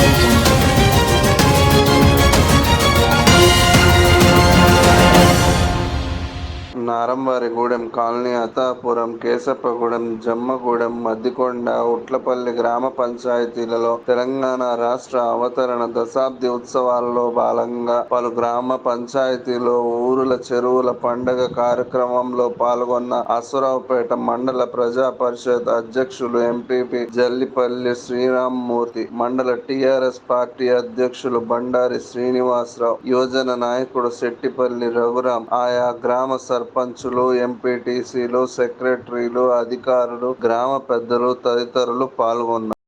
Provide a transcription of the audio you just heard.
Thank you. Naramvarigudem colony Athapuram Keshappagudem Jammagudem Maddikonda Utlapalli గ్రామ పంచాయతీలలో తెలంగాణ రాష్ట్ర అవతరణ దశాబ్ది ఉత్సవాలలో భాగంగా పలు గ్రామ పంచాయతీలో ఊరుల చెరువుల పండగ కార్యక్రమంలో పాల్గొన్న అసురావుపేట మండల ప్రజా పరిషత్ అధ్యక్షులు ఎంపీపీ జల్లిపల్లి శ్రీరామ్మూర్తి, మండల టీఆర్ఎస్ పార్టీ అధ్యక్షులు బండారి శ్రీనివాసరావు, యువజన నాయకుడు శెట్టిపల్లి రఘురాం, ఆయా గ్రామ సర్పంచ్ సర్పంచులు, ఎంపీటీసీలు, సెక్రటరీలు, అధికారులు, గ్రామ పెద్దలు తదితరులు పాల్గొన్నారు.